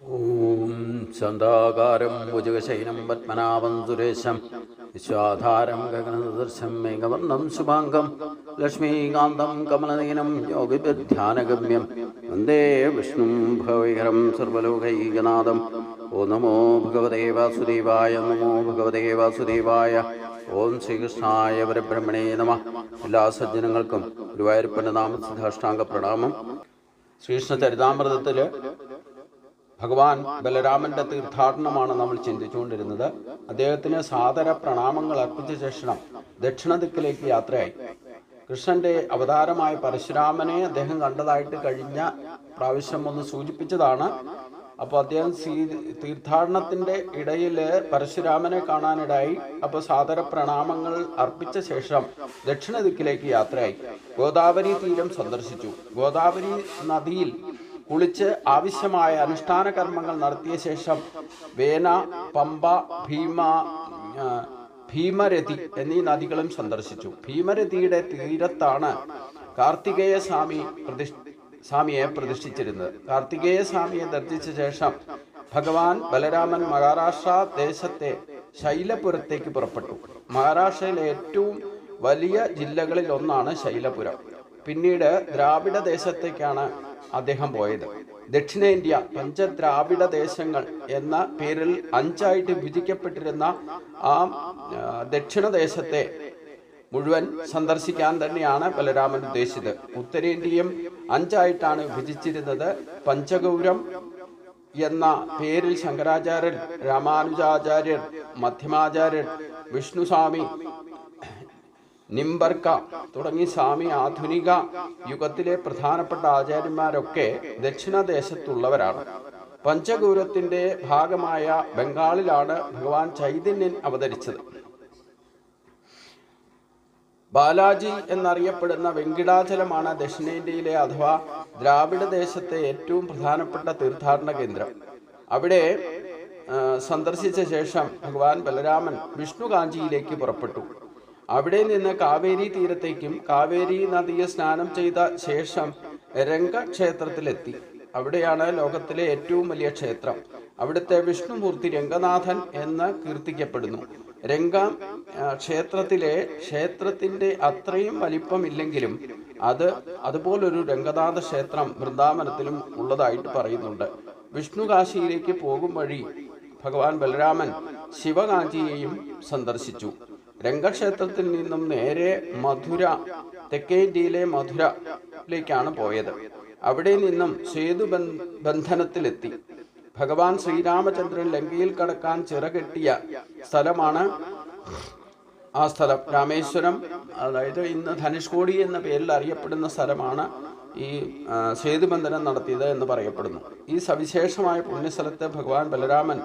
ഓം ശാന്താകാരം ഭുജകശൈനം പത്മനാഭം സുരേശം വിശ്വാധാരം ഗഗനദർശം മേഘവർണം ശുഭാംഗം ലക്ഷ്മീകാന്തം കമലനീനം യോഗിധ്യാനഗമ്യം വന്ദേ വിഷ്ണു ഭവൈകരം സർവലോകൈകനാഥം ഓ നമോ ഭഗവതേ വാസുദേവായ നമോ ഭഗവതേ വാസുദേവായ. ഓം ശ്രീകൃഷ്ണായ പരബ്രഹ്മണേ നമ. എല്ലാ സജ്ജനങ്ങൾക്കും ഗുരുവായൂരപ്പന്റെ നാമസിദ്ധാഷ്ടാംഗ പ്രണാമം. ശ്രീകൃഷ്ണ ചരിതാമൃതത്തിൽ ഭഗവാൻ ബലരാമന്റെ തീർത്ഥാടനമാണ് നമ്മൾ ചിന്തിച്ചുകൊണ്ടിരുന്നത്. അദ്ദേഹത്തിന് സാദര പ്രണാമങ്ങൾ അർപ്പിച്ച ശേഷം ദക്ഷിണ ദിക്കിലേക്ക് യാത്രയായി. കൃഷ്ണന്റെ അവതാരമായ പരശുരാമനെ അദ്ദേഹം കണ്ടതായിട്ട് കഴിഞ്ഞ പ്രാവശ്യം ഒന്ന് സൂചിപ്പിച്ചതാണ്. അപ്പോൾ അദ്ദേഹം സീ തീർത്ഥാടനത്തിന്റെ ഇടയിൽ പരശുരാമനെ കാണാനിടയായി. അപ്പോൾ സാദര പ്രണാമങ്ങൾ അർപ്പിച്ച ശേഷം ദക്ഷിണ ദിക്കിലേക്ക് യാത്രയായി. ഗോദാവരി തീരം സന്ദർശിച്ചു. ഗോദാവരി നദിയിൽ കുളിച്ച് ആവശ്യമായ അനുഷ്ഠാന കർമ്മങ്ങൾ നടത്തിയ ശേഷം വേന പമ്പ ഭീമ ഭീമരതി എന്നീ നദികളും സന്ദർശിച്ചു. ഭീമരതിയുടെ തീരത്താണ് കാർത്തികേയ സ്വാമി പ്രതിഷ്ഠ സ്വാമിയെ പ്രതിഷ്ഠിച്ചിരുന്നത്. കാർത്തികേയ സ്വാമിയെ ദർശിച്ച ശേഷം ഭഗവാൻ ബലരാമൻ മഹാരാഷ്ട്ര ദേശത്തെ ശൈലപുരത്തേക്ക് പുറപ്പെട്ടു. മഹാരാഷ്ട്രയിലെ ഏറ്റവും വലിയ ജില്ലകളിൽ ഒന്നാണ് ശൈലപുരം. പിന്നീട് ദ്രാവിഡ ദേശത്തേക്കാണ് അദ്ദേഹം പോയത്. ദക്ഷിണേന്ത്യ പഞ്ചദ്രാവിഡ ദേശങ്ങൾ എന്ന പേരിൽ അഞ്ചായിട്ട് വിഭജിക്കപ്പെട്ടിരുന്ന ആ ദക്ഷിണദേശത്തെ മുഴുവൻ സന്ദർശിക്കാൻ തന്നെയാണ് ബലരാമൻ ഉദ്ദേശിച്ചത്. ഉത്തരേന്ത്യയും അഞ്ചായിട്ടാണ് വിഭജിച്ചിരുന്നത്. പഞ്ചഗൗരം എന്ന പേരിൽ ശങ്കരാചാര്യർ രാമാനുജാചാര്യർ മധ്യമാചാര്യർ വിഷ്ണുസ്വാമി നിംബർക്ക തുടങ്ങി സ്വാമി ആധുനിക യുഗത്തിലെ പ്രധാനപ്പെട്ട ആചാര്യന്മാരൊക്കെ ദക്ഷിണദേശത്തുള്ളവരാണ്. പഞ്ചഗൗരത്തിന്റെ ഭാഗമായ ബംഗാളിലാണ് ഭഗവാൻ ചൈതന്യൻ അവതരിച്ചത്. ബാലാജി എന്നറിയപ്പെടുന്ന വെങ്കിടാചലമാണ് ദക്ഷിണേന്ത്യയിലെ അഥവാ ദ്രാവിഡ ദേശത്തെ ഏറ്റവും പ്രധാനപ്പെട്ട തീർത്ഥാടന കേന്ദ്രം. അവിടെ സന്ദർശിച്ച ശേഷം ഭഗവാൻ ബലരാമൻ വിഷ്ണുകാഞ്ചിയിലേക്ക് പുറപ്പെട്ടു. അവിടെ നിന്ന് കാവേരി തീരത്തേക്കും കാവേരി നദിയെ സ്നാനം ചെയ്ത ശേഷം രംഗക്ഷേത്രത്തിലെത്തി. അവിടെയാണ് ലോകത്തിലെ ഏറ്റവും വലിയ ക്ഷേത്രം. അവിടുത്തെ വിഷ്ണുമൂർത്തി രംഗനാഥൻ എന്ന് കീർത്തിക്കപ്പെടുന്നു. രംഗ ക്ഷേത്രത്തിലെ ക്ഷേത്രത്തിന്റെ അത്രയും വലിപ്പമില്ലെങ്കിലും അത് അതുപോലൊരു രംഗനാഥ ക്ഷേത്രം വൃന്ദാവനത്തിലും ഉള്ളതായിട്ട് പറയുന്നുണ്ട്. വിഷ്ണു കാശിയിലേക്ക് പോകും വഴി ഭഗവാൻ ബലരാമൻ ശിവകാഞ്ചിയെയും സന്ദർശിച്ചു. രംഗക്ഷേത്രത്തിൽ നിന്നും നേരെ മധുര തെക്കേ ഇന്ത്യയിലെ മധുരയിലേക്കാണ് പോയത്. അവിടെ നിന്നും സേതു ബന്ധ- ബന്ധനത്തിലെത്തി. ഭഗവാൻ ശ്രീരാമചന്ദ്രൻ ലങ്കയിൽ കടക്കാൻ ചിറകെട്ടിയ സ്ഥലമാണ് ആ സ്ഥലം. രാമേശ്വരം അതായത് ഇന്ന് ധനുഷ്കോടി എന്ന പേരിൽ അറിയപ്പെടുന്ന സ്ഥലമാണ് ഈ സേതുബന്ധനം നടത്തിയത് എന്ന് പറയപ്പെടുന്നു. ഈ സവിശേഷമായ പുണ്യസ്ഥലത്ത് ഭഗവാൻ ബലരാമൻ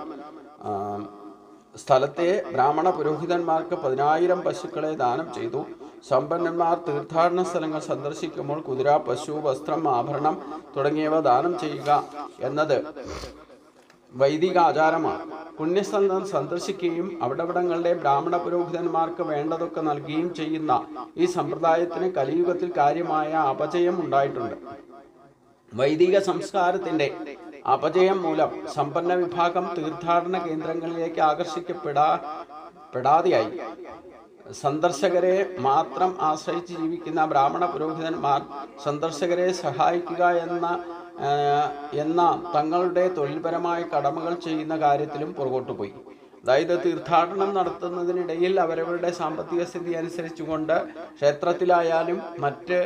സ്ഥലത്തെ ബ്രാഹ്മണ പുരോഹിതന്മാർക്ക് പതിനായിരം പശുക്കളെ ദാനം ചെയ്തു. സമ്പന്നന്മാർ തീർത്ഥാടന സ്ഥലങ്ങൾ സന്ദർശിക്കുമ്പോൾ കുതിര പശു വസ്ത്രം ആഭരണം തുടങ്ങിയവ ദാനം ചെയ്യുക എന്നത് വൈദിക ആചാരമാണ് പുണ്യസ്ഥലം സന്ദർശിക്കുകയും അവിടവിടങ്ങളിലെ ബ്രാഹ്മണ പുരോഹിതന്മാർക്ക് വേണ്ടതൊക്കെ നൽകുകയും ചെയ്യുന്ന ഈ സമ്പ്രദായത്തിന് കലിയുഗത്തിൽ കാര്യമായ അപചയം ഉണ്ടായിട്ടുണ്ട്. വൈദിക സംസ്കാരത്തിന്റെ അപജയം മൂലം സമ്പന്ന വിഭാഗം തീർത്ഥാടന കേന്ദ്രങ്ങളിലേക്ക് ആകർഷിക്കപ്പെടാ പെടാതെയായി. സന്ദർശകരെ മാത്രം ആശ്രയിച്ച് ജീവിക്കുന്ന ബ്രാഹ്മണ പുരോഹിതന്മാർ സന്ദർശകരെ സഹായിക്കുക എന്ന എന്ന തങ്ങളുടെ തൊഴിൽപരമായ കടമകൾ ചെയ്യുന്ന കാര്യത്തിലും പുറകോട്ട് പോയി. അതായത് തീർത്ഥാടനം നടത്തുന്നതിനിടയിൽ അവരവരുടെ സാമ്പത്തിക സ്ഥിതി അനുസരിച്ചുകൊണ്ട് ക്ഷേത്രത്തിലായാലും മറ്റ്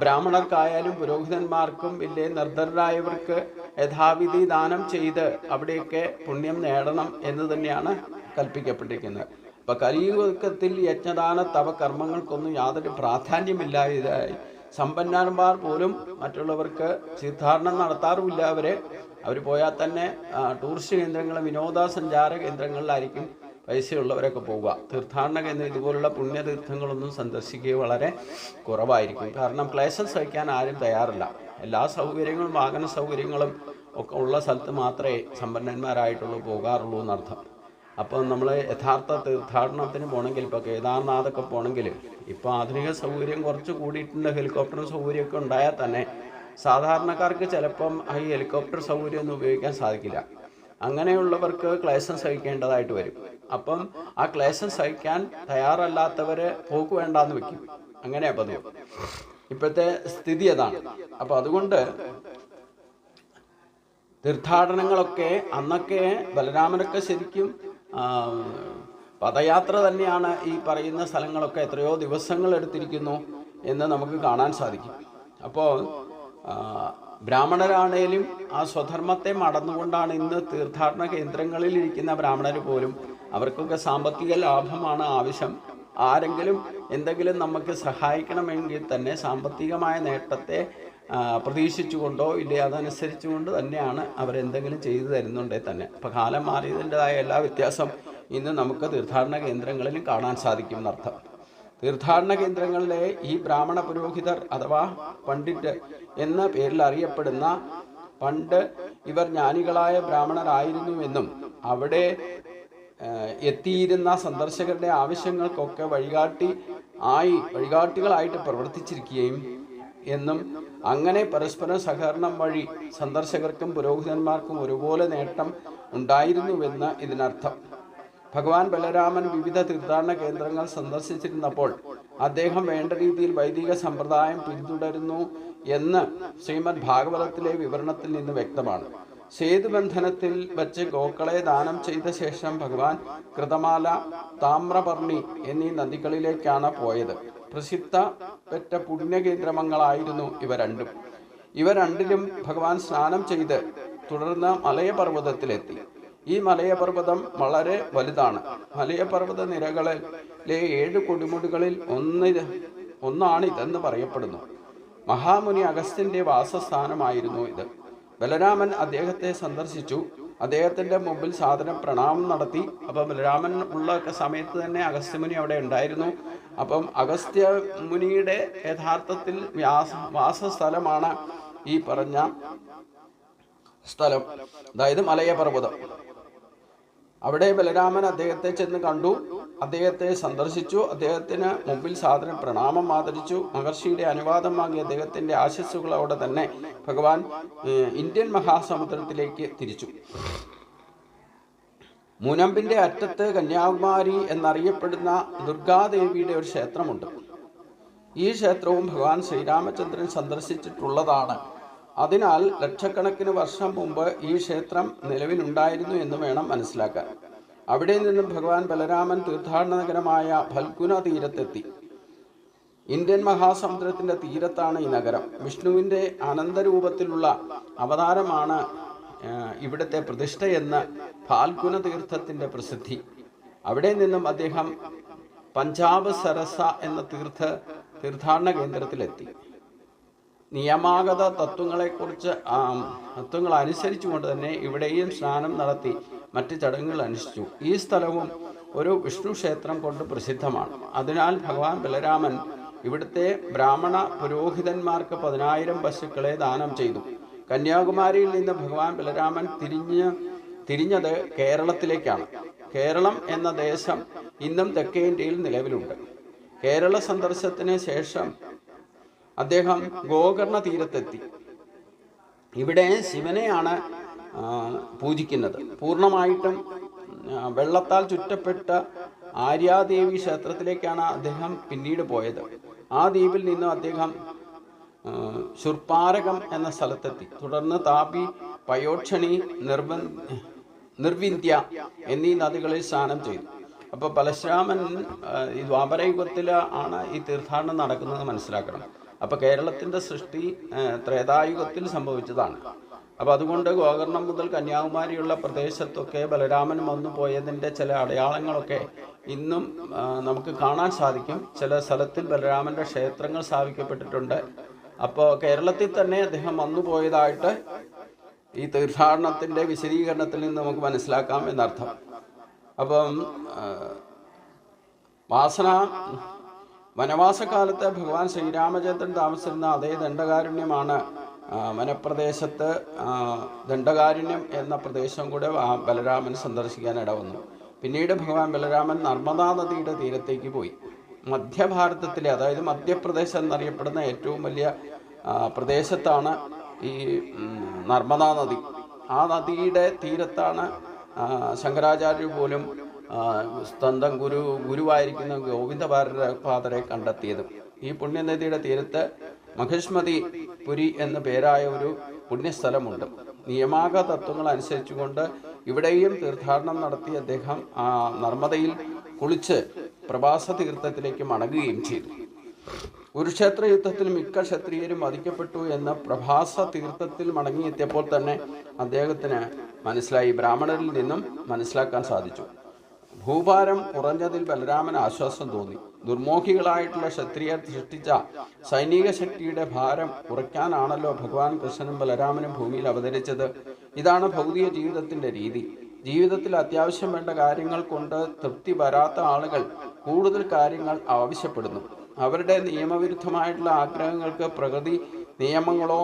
ബ്രാഹ്മണർക്കായാലും പുരോഹിതന്മാർക്കും ഇല്ലേ നിർദ്ധരായവർക്ക് യഥാവിധി ദാനം ചെയ്ത് അവിടെയൊക്കെ പുണ്യം നേടണം എന്ന് തന്നെയാണ് കൽപ്പിക്കപ്പെട്ടിരിക്കുന്നത്. അപ്പൊ കലിയുഗത്തിൽ യജ്ഞദാന തവ കർമ്മങ്ങൾക്കൊന്നും യാതൊരു പ്രാധാന്യമില്ലാതായി. സമ്പന്നന്മാർ പോലും മറ്റുള്ളവർക്ക് തീർത്ഥാടനം നടത്താറുമില്ല. അവർ അവർ പോയാൽ തന്നെ ടൂറിസ്റ്റ് കേന്ദ്രങ്ങൾ വിനോദസഞ്ചാര കേന്ദ്രങ്ങളിലായിരിക്കും പൈസയുള്ളവരൊക്കെ പോവുക. തീർത്ഥാടന കേന്ദ്രം ഇതുപോലുള്ള പുണ്യതീർത്ഥങ്ങളൊന്നും സന്ദർശിക്കുക വളരെ കുറവായിരിക്കും. കാരണം ക്ലേശം സഹിക്കാൻ ആരും തയ്യാറില്ല. എല്ലാ സൗകര്യങ്ങളും വാഹന സൗകര്യങ്ങളും ഒക്കെ ഉള്ള സ്ഥലത്ത് മാത്രമേ സമ്പന്നന്മാരായിട്ടുള്ളൂ പോകാറുള്ളൂ എന്നർത്ഥം. അപ്പോൾ നമ്മൾ യഥാർത്ഥ തീർത്ഥാടനത്തിന് പോകണമെങ്കിൽ ഇപ്പോൾ കേദാർനാഥൊക്കെ പോകണമെങ്കിൽ ഇപ്പോൾ ആധുനിക സൗകര്യം കുറച്ച് കൂടിയിട്ടുണ്ട്. ഹെലികോപ്റ്റർ സൗകര്യമൊക്കെ ഉണ്ടായാൽ തന്നെ സാധാരണക്കാർക്ക് ചിലപ്പം ഈ ഹെലികോപ്റ്റർ സൗകര്യം ഒന്നും ഉപയോഗിക്കാൻ സാധിക്കില്ല. അങ്ങനെയുള്ളവർക്ക് ക്ലേശം സഹിക്കേണ്ടതായിട്ട് വരും. അപ്പം ആ ക്ലേശം സഹിക്കാൻ തയ്യാറല്ലാത്തവര് പോക്ക് വേണ്ടാന്ന് വെക്കും. അങ്ങനെയാ പതിവ്. ഇപ്പോഴത്തെ സ്ഥിതി അതാണ്. അപ്പൊ അതുകൊണ്ട് തീർത്ഥാടനങ്ങളൊക്കെ അന്നൊക്കെ ബലരാമനൊക്കെ ശരിക്കും പദയാത്ര തന്നെയാണ് ഈ പറയുന്ന സ്ഥലങ്ങളൊക്കെ എത്രയോ ദിവസങ്ങൾ എടുത്തിരിക്കുന്നു എന്ന് നമുക്ക് കാണാൻ സാധിക്കും. അപ്പോൾ ബ്രാഹ്മണരാണേലും ആ സ്വധർമ്മത്തെ മടന്നുകൊണ്ടാണ് ഇന്ന് തീർത്ഥാടന കേന്ദ്രങ്ങളിൽ ഇരിക്കുന്ന ബ്രാഹ്മണർ പോലും അവർക്കൊക്കെ സാമ്പത്തിക ലാഭമാണ് ആവശ്യം. ആരെങ്കിലും എന്തെങ്കിലും നമുക്ക് സഹായിക്കണമെങ്കിൽ തന്നെ സാമ്പത്തികമായ നേട്ടത്തെ പ്രതീക്ഷിച്ചുകൊണ്ടോ ഇല്ല അതനുസരിച്ചുകൊണ്ട് തന്നെയാണ് അവരെന്തെങ്കിലും ചെയ്തു തരുന്നുണ്ടേ തന്നെ. അപ്പം കാലം മാറിയതിന്റെതായ എല്ലാ വ്യത്യാസം ഇന്ന് നമുക്ക് തീർത്ഥാടന കേന്ദ്രങ്ങളിലും കാണാൻ സാധിക്കും എന്നർത്ഥം. തീർത്ഥാടന കേന്ദ്രങ്ങളിലെ ഈ ബ്രാഹ്മണ പുരോഹിതർ അഥവാ പണ്ഡിറ്റ് എന്ന പേരിൽ അറിയപ്പെടുന്ന പണ്ട് ഇവർ ജ്ഞാനികളായ ബ്രാഹ്മണരായിരുന്നുവെന്നും അവിടെ എത്തിയിരുന്ന സന്ദർശകരുടെ ആവശ്യങ്ങൾക്കൊക്കെ വഴികാട്ടി ആയി വഴികാട്ടികളായിട്ട് പ്രവർത്തിച്ചിരിക്കുകയും എന്നും അങ്ങനെ പരസ്പര സഹകരണം വഴി സന്ദർശകർക്കും പുരോഹിതന്മാർക്കും ഒരുപോലെ നേട്ടം ഉണ്ടായിരുന്നുവെന്ന് ഇതിനർത്ഥം. ഭഗവാൻ ബലരാമൻ വിവിധ തീർത്ഥാടന കേന്ദ്രങ്ങൾ സന്ദർശിച്ചിരുന്നപ്പോൾ അദ്ദേഹം വേണ്ട രീതിയിൽ വൈദിക സമ്പ്രദായം പിന്തുടരുന്നു എന്ന് ശ്രീമദ് ഭാഗവതത്തിലെ വിവരണത്തിൽ നിന്ന് വ്യക്തമാണ്. സേതുബന്ധനത്തിൽ വച്ച് ഗോക്കളെ ദാനം ചെയ്ത ശേഷം ഭഗവാൻ കൃതമാല താമ്രപർണി എന്നീ നദികളിലേക്കാണ് പോയത്. പ്രസിദ്ധ പെറ്റ പുണ്യകേന്ദ്രമങ്ങളായിരുന്നു ഇവ രണ്ടും. ഇവ രണ്ടിലും ഭഗവാൻ സ്നാനം ചെയ്ത് തുടർന്ന് മലയപർവതത്തിലെത്തി. ഈ മലയപർവതം വളരെ വലുതാണ്. മലയപർവത നിരകളിലെ ഏഴ് കൊടുമുടികളിൽ ഒന്ന് ഒന്നാണ് ഇതെന്ന് പറയപ്പെടുന്നു. മഹാമുനി അഗസ്ത്യന്റെ വാസസ്ഥാനമായിരുന്നു ഇത്. ബലരാമൻ അദ്ദേഹത്തെ സന്ദർശിച്ചു. അദ്ദേഹത്തിന്റെ മുമ്പിൽ സാധനം പ്രണാമം നടത്തി. അപ്പം ബലരാമൻ ഉള്ള സമയത്ത് തന്നെ അഗസ്ത്യമുനി അവിടെ ഉണ്ടായിരുന്നു. അപ്പം അഗസ്ത്യ മുനിയുടെ യഥാർത്ഥത്തിൽ വ്യാസ വാസസ്ഥലമാണ് ഈ പറഞ്ഞ സ്ഥലം. അതായത് മലയപർവതം. അവിടെ ബലരാമൻ അദ്ദേഹത്തെ ചെന്ന് കണ്ടു. അദ്ദേഹത്തെ സന്ദർശിച്ചു. അദ്ദേഹത്തിന് മുമ്പിൽ സാധനം പ്രണാമം ആദരിച്ചു. മഹർഷിയുടെ അനുവാദം വാങ്ങി അദ്ദേഹത്തിന്റെ ആശസ്സുകളോടെ തന്നെ ഭഗവാൻ ഇന്ത്യൻ മഹാസമുദ്രത്തിലേക്ക് തിരിച്ചു. മുനമ്പിന്റെ അറ്റത്ത് കന്യാകുമാരി എന്നറിയപ്പെടുന്ന ദുർഗാദേവിയുടെ ഒരു ക്ഷേത്രമുണ്ട്. ഈ ക്ഷേത്രവും ഭഗവാൻ ശ്രീരാമചന്ദ്രൻ സന്ദർശിച്ചിട്ടുള്ളതാണ്. അതിനാൽ ലക്ഷക്കണക്കിന് വർഷം മുമ്പ് ഈ ക്ഷേത്രം നിലവിലുണ്ടായിരുന്നു എന്ന് വേണം മനസ്സിലാക്കാൻ. അവിടെ നിന്നും ഭഗവാൻ ബലരാമൻ തീർത്ഥാടന നഗരമായ ഫൽഗുന തീരത്തെത്തി. ഇന്ത്യൻ മഹാസമുദ്രത്തിന്റെ തീരത്താണ് ഈ നഗരം. വിഷ്ണുവിന്റെ അനന്തരൂപത്തിലുള്ള അവതാരമാണ് ഇവിടുത്തെ പ്രതിഷ്ഠയെന്ന് ഫാൽഗുന തീർത്ഥത്തിന്റെ പ്രസിദ്ധി. അവിടെ നിന്നും അദ്ദേഹം പഞ്ചാബ് സരസ എന്ന തീർത്ഥ തീർത്ഥാടന കേന്ദ്രത്തിലെത്തി. നിയമാഗത തത്വങ്ങളെക്കുറിച്ച് തത്വങ്ങൾ അനുസരിച്ചുകൊണ്ട് തന്നെ ഇവിടെയും സ്നാനം നടത്തി മറ്റ് ചടങ്ങുകൾ അനുഷ്ഠിച്ചു. ഈ സ്ഥലവും ഒരു വിഷ്ണു ക്ഷേത്രം കൊണ്ട് പ്രസിദ്ധമാണ്. അതിനാൽ ഭഗവാൻ ബലരാമൻ ഇവിടുത്തെ ബ്രാഹ്മണ പുരോഹിതന്മാർക്ക് പതിനായിരം പശുക്കളെ ദാനം ചെയ്തു. കന്യാകുമാരിയിൽ നിന്ന് ഭഗവാൻ ബലരാമൻ തിരിഞ്ഞ് തിരിഞ്ഞത് കേരളത്തിലേക്കാണ്. കേരളം എന്ന ദേശം ഇന്നും തെക്കേ ഇന്ത്യയിൽ നിലവിലുണ്ട്. കേരള സന്ദർശത്തിന് ശേഷം അദ്ദേഹം ഗോകർണ തീരത്തെത്തി. ഇവിടെ ശിവനെയാണ് പൂജിക്കുന്നത്. പൂർണമായിട്ടും വെള്ളത്താൽ ചുറ്റപ്പെട്ട ആര്യാദേവി ക്ഷേത്രത്തിലേക്കാണ് അദ്ദേഹം പിന്നീട് പോയത്. ആ ദ്വീപിൽ നിന്നും അദ്ദേഹം ശുർപ്പാരകം എന്ന സ്ഥലത്തെത്തി. തുടർന്ന് താപി പയോക്ഷണി നിർബ നിർവിന്ധ്യ എന്നീ നദികളിൽ സ്നാനം ചെയ്തു. അപ്പോൾ പരശുരാമൻ ആ, ഈ ദ്വാപരയുഗത്തിൽ ആണ് ഈ തീർത്ഥാടനം നടക്കുന്നത് മനസ്സിലാക്കണം. അപ്പോൾ കേരളത്തിന്റെ സൃഷ്ടി ത്രേതായുഗത്തിൽ സംഭവിച്ചതാണ്. അപ്പോൾ അതുകൊണ്ട് ഗോകർണം മുതൽ കന്യാകുമാരിയുള്ള പ്രദേശത്തൊക്കെ ബലരാമൻ വന്നു പോയതിന്റെ ചില അടയാളങ്ങളൊക്കെ ഇന്നും നമുക്ക് കാണാൻ സാധിക്കും. ചില സ്ഥലത്തിൽ ബലരാമന്റെ ക്ഷേത്രങ്ങൾ സ്ഥാപിക്കപ്പെട്ടിട്ടുണ്ട്. അപ്പോൾ കേരളത്തിൽ തന്നെ അദ്ദേഹം വന്നു പോയതായിട്ട് ഈ തീർത്ഥാടനത്തിന്റെ വിശദീകരണത്തിൽ നിന്ന് നമുക്ക് മനസ്സിലാക്കാം എന്നർത്ഥം. അപ്പം വാസന വനവാസകാലത്ത് ഭഗവാൻ ശ്രീരാമചന്ദ്രൻ താമസിച്ചിരുന്ന അതേ ദണ്ഡകാരുണ്യമാണ് വനപ്രദേശത്ത് ദണ്ഡകാരുണ്യം എന്ന പ്രദേശം കൂടെ ബലരാമൻ സന്ദർശിക്കാൻ ഇടവന്നു. പിന്നീട് ഭഗവാൻ ബലരാമൻ നർമ്മദാ നദിയുടെ തീരത്തേക്ക് പോയി. മധ്യഭാരതത്തിലെ അതായത് മധ്യപ്രദേശം എന്നറിയപ്പെടുന്ന ഏറ്റവും വലിയ പ്രദേശത്താണ് ഈ നർമ്മദാ നദി. ആ നദിയുടെ തീരത്താണ് ശങ്കരാചാര്യ ശങ്കരാചാര്യർ പോലും സ്വന്തം ഗുരു ഗുരുവായിരിക്കുന്ന ഗോവിന്ദപാദരെ കണ്ടെത്തിയത്. ഈ പുണ്യനദിയുടെ തീരത്ത് മഹിഷ്മതി പുരി എന്ന പേരായ ഒരു പുണ്യസ്ഥലമുണ്ട്. നിയമാക തത്വങ്ങൾ അനുസരിച്ചുകൊണ്ട് ഇവിടെയും തീർത്ഥാടനം നടത്തി അദ്ദേഹം ആ നർമ്മദയിൽ കുളിച്ച് പ്രവാസ തീർത്ഥത്തിലേക്ക് മടങ്ങുകയും ചെയ്തു. കുരുക്ഷേത്ര യുദ്ധത്തിൽ മിക്ക ക്ഷത്രിയരും വധിക്കപ്പെട്ടു എന്ന പ്രഭാസ തീർത്ഥത്തിൽ മടങ്ങിയെത്തിയപ്പോൾ തന്നെ അദ്ദേഹത്തിന് മനസ്സിലായി. ബ്രാഹ്മണരിൽ നിന്നും മനസ്സിലാക്കാൻ സാധിച്ചു. ഭൂഭാരം കുറഞ്ഞതിൽ ബലരാമന് ആശ്വാസം തോന്നി. ദുർമോഹികളായിട്ടുള്ള ക്ഷത്രിയർ സൃഷ്ടിച്ച സൈനിക ശക്തിയുടെ ഭാരം കുറയ്ക്കാനാണല്ലോ ഭഗവാൻ കൃഷ്ണനും ബലരാമനും ഭൂമിയിൽ അവതരിച്ചത്. ഇതാണ് ഭൗതിക ജീവിതത്തിന്റെ രീതി. ജീവിതത്തിൽ അത്യാവശ്യം വേണ്ട കാര്യങ്ങൾ കൊണ്ട് തൃപ്തി വരാത്ത ആളുകൾ കൂടുതൽ കാര്യങ്ങൾ ആവശ്യപ്പെടുന്നു. അവരുടെ നിയമവിരുദ്ധമായിട്ടുള്ള ആഗ്രഹങ്ങൾക്ക് പ്രകൃതി നിയമങ്ങളോ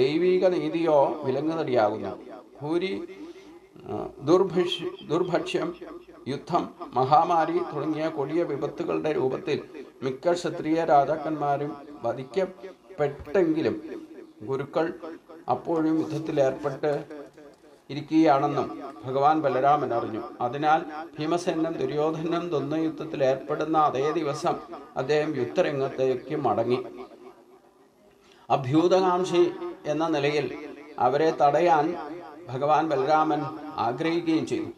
ദൈവിക നീതിയോ വിലങ്ങുതടിയാകുന്നു. ഭൂരി ദുർഭിഷ് ദുർഭക്ഷ്യം യുദ്ധം മഹാമാരി തുടങ്ങിയ കൊടിയ വിപത്തുകളുടെ രൂപത്തിൽ മിക്ക ക്ഷത്രിയ രാജാക്കന്മാരും വധിക്കപ്പെട്ടെങ്കിലും ഗുരുക്കൾ അപ്പോഴും യുദ്ധത്തിൽ ഏർപ്പെട്ട് ഇരിക്കുകയാണെന്നും ഭഗവാൻ ബലരാമൻ അറിഞ്ഞു. അതിനാൽ ഭീമസേനും ദുര്യോധനും യുദ്ധത്തിൽ ഏർപ്പെടുന്ന അതേ ദിവസം അദ്ദേഹം യുദ്ധരംഗത്തേക്ക് മടങ്ങി. അഭ്യൂതകാംക്ഷി എന്ന നിലയിൽ അവരെ തടയാൻ ഭഗവാൻ ബലരാമൻ ആഗ്രഹിക്കുകയും ചെയ്തു.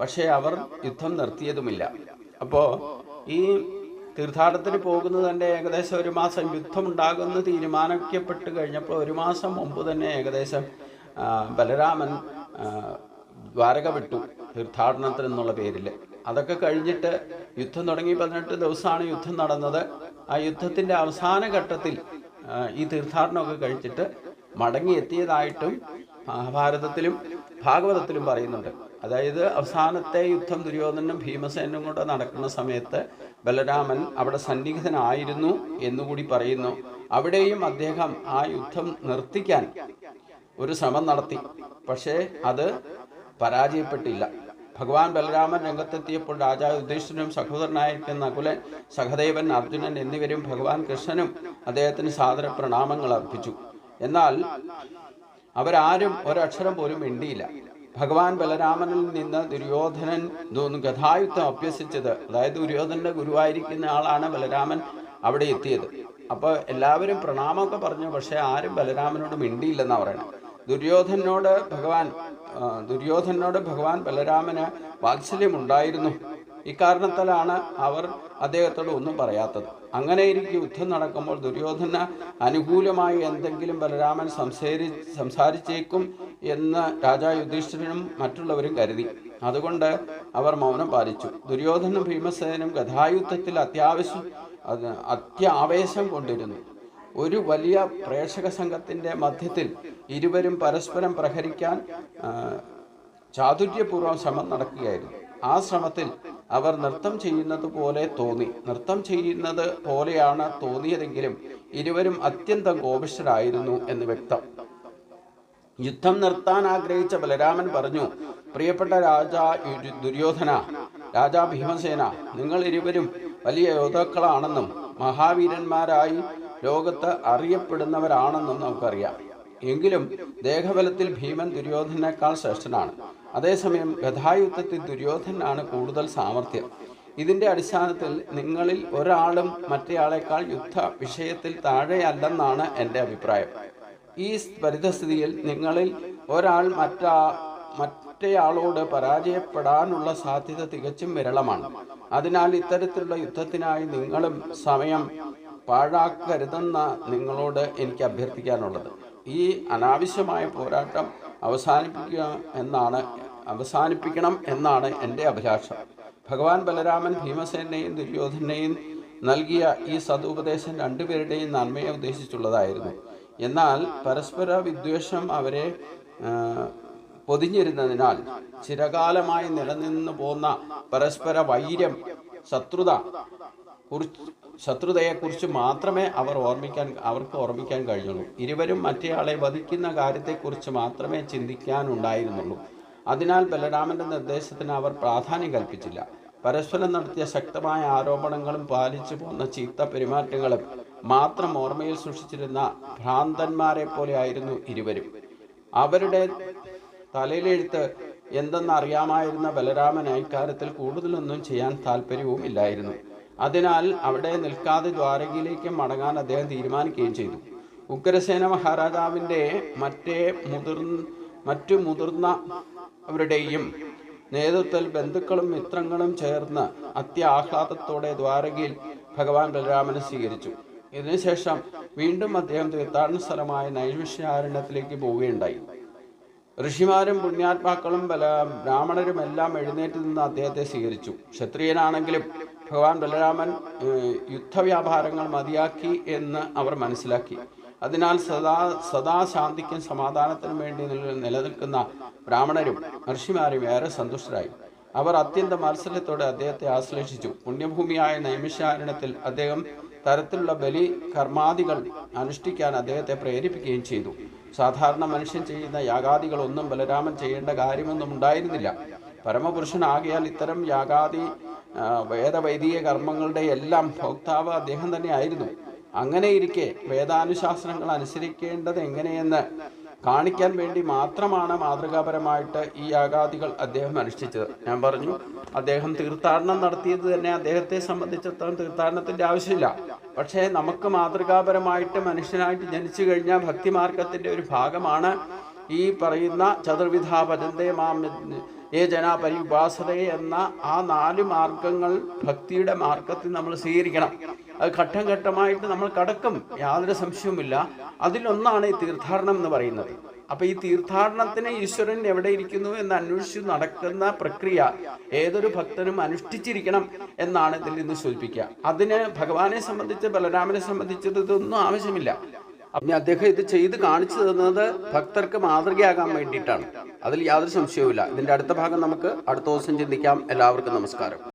പക്ഷേ അവർ യുദ്ധം നിർത്തിയതുമില്ല. അപ്പോൾ ഈ തീർത്ഥാടനത്തിന് പോകുന്നത് തന്നെ ഏകദേശം ഒരു മാസം യുദ്ധം ഉണ്ടാകുമെന്ന് തീരുമാനിക്കപ്പെട്ട് കഴിഞ്ഞപ്പോൾ ഒരു മാസം മുമ്പ് തന്നെ ഏകദേശം ബലരാമൻ ദ്വാരക വിട്ടു തീർത്ഥാടനത്തിന് എന്നുള്ള പേരിൽ. അതൊക്കെ കഴിഞ്ഞിട്ട് യുദ്ധം തുടങ്ങി പതിനെട്ട് ദിവസമാണ് യുദ്ധം നടന്നത്. ആ യുദ്ധത്തിന്റെ അവസാന ഘട്ടത്തിൽ ഈ തീർത്ഥാടനമൊക്കെ കഴിച്ചിട്ട് മടങ്ങിയെത്തിയതായിട്ടും മഹാഭാരതത്തിലും ഭാഗവതത്തിലും പറയുന്നുണ്ട്. അതായത് അവസാനത്തെ യുദ്ധം ദുര്യോധനും ഭീമസേനും കൂടെ നടക്കുന്ന സമയത്ത് ബലരാമൻ അവിടെ സന്നിഹിതനായിരുന്നു എന്നുകൂടി പറയുന്നു. അവിടെയും അദ്ദേഹം ആ യുദ്ധം നിർത്തിക്കാൻ ഒരു ശ്രമം നടത്തി. പക്ഷേ അത് പരാജയപ്പെട്ടില്ല. ഭഗവാൻ ബലരാമൻ രംഗത്തെത്തിയപ്പോൾ രാജാ യുധിഷ്ഠിരനും സഹോദരനായിരിക്കുന്ന നകുലൻ സഹദേവൻ അർജുനൻ എന്നിവരും ഭഗവാൻ കൃഷ്ണനും അദ്ദേഹത്തിന് സാദര പ്രണാമങ്ങൾ അർപ്പിച്ചു. എന്നാൽ അവരാരും ഒരക്ഷരം പോലും മിണ്ടിയില്ല. ഭഗവാൻ ബലരാമനിൽ നിന്ന് ദുര്യോധനൻ ദു- കഥായുദ്ധം അഭ്യസിച്ചത്. അതായത് ദുര്യോധനന്റെ ഗുരുവായിരിക്കുന്ന ആളാണ് ബലരാമൻ അവിടെ എത്തിയത്. അപ്പോൾ എല്ലാവരും പ്രണാമമൊക്കെ പറഞ്ഞു പക്ഷേ ആരും ബലരാമനോട് മിണ്ടിയില്ലെന്നാണ് പറയണം ദുര്യോധനോട് ഭഗവാൻ ദുര്യോധനോട് ഭഗവാൻ ബലരാമന് വാത്സല്യമുണ്ടായിരുന്നു. ഇക്കാരണത്താലാണ് അവർ അദ്ദേഹത്തോട് ഒന്നും പറയാത്തത്. അങ്ങനെ ഇരിക്കെ യുദ്ധം നടക്കുമ്പോൾ ദുര്യോധന അനുകൂലമായി എന്തെങ്കിലും ബലരാമൻ സംസാരി സംസാരിച്ചേക്കും എന്ന് രാജാ യുധിഷ്ഠിരനും മറ്റുള്ളവരും കരുതി. അതുകൊണ്ട് അവർ മൗനം പാലിച്ചു. ദുര്യോധനും ഭീമസേനും കഥായുദ്ധത്തിൽ അത്യാവശ്യം അത്യാവേശം കൊണ്ടിരുന്നു. ഒരു വലിയ പ്രേക്ഷക സംഘത്തിന്റെ മധ്യത്തിൽ ഇരുവരും പരസ്പരം പ്രഹരിക്കാൻ ചാതുര്യപൂർവം ശ്രമം നടക്കുകയായിരുന്നു. ആ ശ്രമത്തിൽ അവർ നൃത്തം ചെയ്യുന്നത് പോലെ തോന്നി. നൃത്തം ചെയ്യുന്നത് പോലെയാണ് തോന്നിയതെങ്കിലും ഇരുവരും അത്യന്തം കോപിഷ്ഠരായിരുന്നു എന്ന് വ്യക്തം. യുദ്ധം നിർത്താൻ ആഗ്രഹിച്ച ബലരാമൻ പറഞ്ഞു പ്രിയപ്പെട്ട രാജാ ദുര്യോധന രാജാ ഭീമസേന നിങ്ങൾ ഇരുവരും വലിയ യോദ്ധാക്കളാണെന്നും മഹാവീരന്മാരായി ലോകത്ത് അറിയപ്പെടുന്നവരാണെന്നും നമുക്കറിയാം. എങ്കിലും ദേഹബലത്തിൽ ഭീമൻ ദുര്യോധനേക്കാൾ ശ്രേഷ്ഠനാണ്. അതേസമയം ഗഥായുദ്ധത്തിൽ ദുര്യോധനാണ് കൂടുതൽ സാമർഥ്യം. ഇതിന്റെ അടിസ്ഥാനത്തിൽ നിങ്ങളിൽ ഒരാളും മറ്റേയാളേക്കാൾ യുദ്ധ വിഷയത്തിൽ താഴെയല്ലെന്നാണ് എന്റെ അഭിപ്രായം. ഈ പരിതസ്ഥിതിയിൽ നിങ്ങളിൽ ഒരാൾ മറ്റാ മറ്റേയാളോട് പരാജയപ്പെടാനുള്ള സാധ്യത തികച്ചും വിരളമാണ്. അതിനാൽ ഇത്തരത്തിലുള്ള യുദ്ധത്തിനായി നിങ്ങളും സമയം പാഴാക്കരുതെന്ന നിങ്ങളോട് എനിക്ക് അഭ്യർത്ഥിക്കാനുള്ളത്. ഈ അനാവശ്യമായ പോരാട്ടം അവസാനിപ്പിക്കുക എന്നാണ് അവസാനിപ്പിക്കണം എന്നാണ് എന്റെ അഭിലാഷം. ഭഗവാൻ ബലരാമൻ ഭീമസേനെയും ദുര്യോധനെയും നൽകിയ ഈ സതുപദേശം രണ്ടുപേരുടെയും നന്മയെ ഉദ്ദേശിച്ചുള്ളതായിരുന്നു. എന്നാൽ പരസ്പര വിദ്വേഷം അവരെ പൊതിഞ്ഞിരുന്നതിനാൽ ചിരകാലമായി നിലനിന്നു പോന്ന പരസ്പര വൈര്യം ശത്രുത കുറിച്ച് ശത്രുതയെക്കുറിച്ച് മാത്രമേ അവർ ഓർമ്മിക്കാൻ അവർക്ക് ഓർമ്മിക്കാൻ കഴിഞ്ഞുള്ളൂ. ഇരുവരും മറ്റേയാളെ വധിക്കുന്ന കാര്യത്തെക്കുറിച്ച് മാത്രമേ ചിന്തിക്കാനുണ്ടായിരുന്നുള്ളൂ. അതിനാൽ ബലരാമന്റെ നിർദ്ദേശത്തിന് അവർ പ്രാധാന്യം കൽപ്പിച്ചില്ല. പരസ്പരം നടത്തിയ ശക്തമായ ആരോപണങ്ങളും പാലിച്ചു പോന്ന ചീത്ത പെരുമാറ്റങ്ങളും മാത്രം ഓർമ്മയിൽ സൂക്ഷിച്ചിരുന്ന ഭ്രാന്തന്മാരെ പോലെയായിരുന്നു ഇരുവരും. അവരുടെ തലയിലെഴുത്ത് എന്തെന്നറിയാമായിരുന്ന ബലരാമൻ ബലരാമന് ഇക്കാര്യത്തിൽ കൂടുതലൊന്നും ചെയ്യാൻ താല്പര്യവും ഇല്ലായിരുന്നു അതിനാൽ അവിടെ നിൽക്കാതെ ദ്വാരകയിലേക്ക് മടങ്ങാൻ അദ്ദേഹം തീരുമാനിക്കുകയും ചെയ്തു. ഉഗ്രസേന മഹാരാജാവിന്റെ മറ്റേ മുതിർന്ന മറ്റു മുതിർന്ന അവരുടെയും നേതൃത്വത്തിൽ ബന്ധുക്കളും മിത്രങ്ങളും ചേർന്ന് അത്യാഹ്ലാദത്തോടെ ദ്വാരകയിൽ ഭഗവാൻ ബലരാമനെ സ്വീകരിച്ചു. ഇതിനുശേഷം വീണ്ടും അദ്ദേഹം തീർത്ഥാടന സ്ഥലമായ നൈമിഷ്യാരണ്യത്തിലേക്ക് പോവുകയുണ്ടായി. ഋഷിമാരും പുണ്യാത്മാക്കളും ബല ബ്രാഹ്മണരും എല്ലാം എഴുന്നേറ്റ് നിന്ന് അദ്ദേഹത്തെ സ്വീകരിച്ചു. ക്ഷത്രിയനാണെങ്കിലും ഭഗവാൻ ബലരാമൻ യുദ്ധവ്യാപാരങ്ങൾ മതിയാക്കി എന്ന് അവർ മനസ്സിലാക്കി. അതിനാൽ സദാ സദാശാന്തിക്കും സമാധാനത്തിനും വേണ്ടി നിലനിൽക്കുന്ന ബ്രാഹ്മണരും ഋഷിമാരും ഏറെ സന്തുഷ്ടരായി. അവർ അത്യന്ത മത്സരത്തോടെ അദ്ദേഹത്തെ ആശ്ലേഷിച്ചു. പുണ്യഭൂമിയായ നൈമിഷാരണത്തിൽ അദ്ദേഹം തരത്തിലുള്ള ബലി കർമാദികൾ അനുഷ്ഠിക്കാൻ അദ്ദേഹത്തെ പ്രേരിപ്പിക്കുകയും ചെയ്തു. സാധാരണ മനുഷ്യൻ ചെയ്യുന്ന യാഗാദികളൊന്നും ബലരാമൻ ചെയ്യേണ്ട കാര്യമൊന്നും ഉണ്ടായിരുന്നില്ല. പരമപുരുഷനാകിയാൽ ഇത്തരം യാഗാദി വേദവൈദിക കർമ്മങ്ങളുടെ എല്ലാം ഭോക്താവ് അദ്ദേഹം തന്നെ ആയിരുന്നു അങ്ങനെ ഇരിക്കെ വേദാനുശാസനങ്ങൾ അനുസരിക്കേണ്ടത് എങ്ങനെയെന്ന് കാണിക്കാൻ വേണ്ടി മാത്രമാണ് മാതൃകാപരമായിട്ട് ഈ യാഗാദികൾ അദ്ദേഹം അനുഷ്ഠിച്ചത്. ഞാൻ പറഞ്ഞു അദ്ദേഹം തീർത്ഥാടനം നടത്തിയത് തന്നെ അദ്ദേഹത്തെ സംബന്ധിച്ചിടത്തോളം തീർത്ഥാടനത്തിന്റെ ആവശ്യമില്ല. പക്ഷേ നമുക്ക് മാതൃകാപരമായിട്ട് മനുഷ്യനായിട്ട് ജനിച്ചു കഴിഞ്ഞാൽ ഭക്തിമാർഗത്തിന്റെ ഒരു ഭാഗമാണ് ഈ പറയുന്ന ചതുർവിധ ഭജന്തേ മാം ഏ ജനാ പരിഭാസത എന്ന ആ നാല് മാർഗങ്ങൾ ഭക്തിയുടെ മാർഗത്തിൽ നമ്മൾ സ്വീകരിക്കണം. അത് ഘട്ടം ഘട്ടമായിട്ട് നമ്മൾ കടക്കും. യാതൊരു സംശയവുമില്ല. അതിലൊന്നാണ് ഈ തീർത്ഥാടനം എന്ന് പറയുന്നത്. അപ്പൊ ഈ തീർത്ഥാടനത്തിന് ഈശ്വരൻ എവിടെ ഇരിക്കുന്നു എന്ന് അന്വേഷിച്ചു നടക്കുന്ന പ്രക്രിയ ഏതൊരു ഭക്തനും അനുഷ്ഠിച്ചിരിക്കണം എന്നാണ് ഇതിൽ നിന്ന് സൂചിപ്പിക്കുക. അതിന് ഭഗവാനെ സംബന്ധിച്ച് ബലരാമനെ സംബന്ധിച്ചത് ഇതൊന്നും ആവശ്യമില്ല. പിന്നെ അദ്ദേഹം ഇത് ചെയ്ത് കാണിച്ചു തന്നത് ഭക്തർക്ക് മാതൃകയാകാൻ വേണ്ടിയിട്ടാണ്. അതിൽ യാതൊരു സംശയവുമില്ല. ഇതിന്റെ അടുത്ത ഭാഗം നമുക്ക് അടുത്ത ദിവസം ചിന്തിക്കാം. എല്ലാവർക്കും നമസ്കാരം.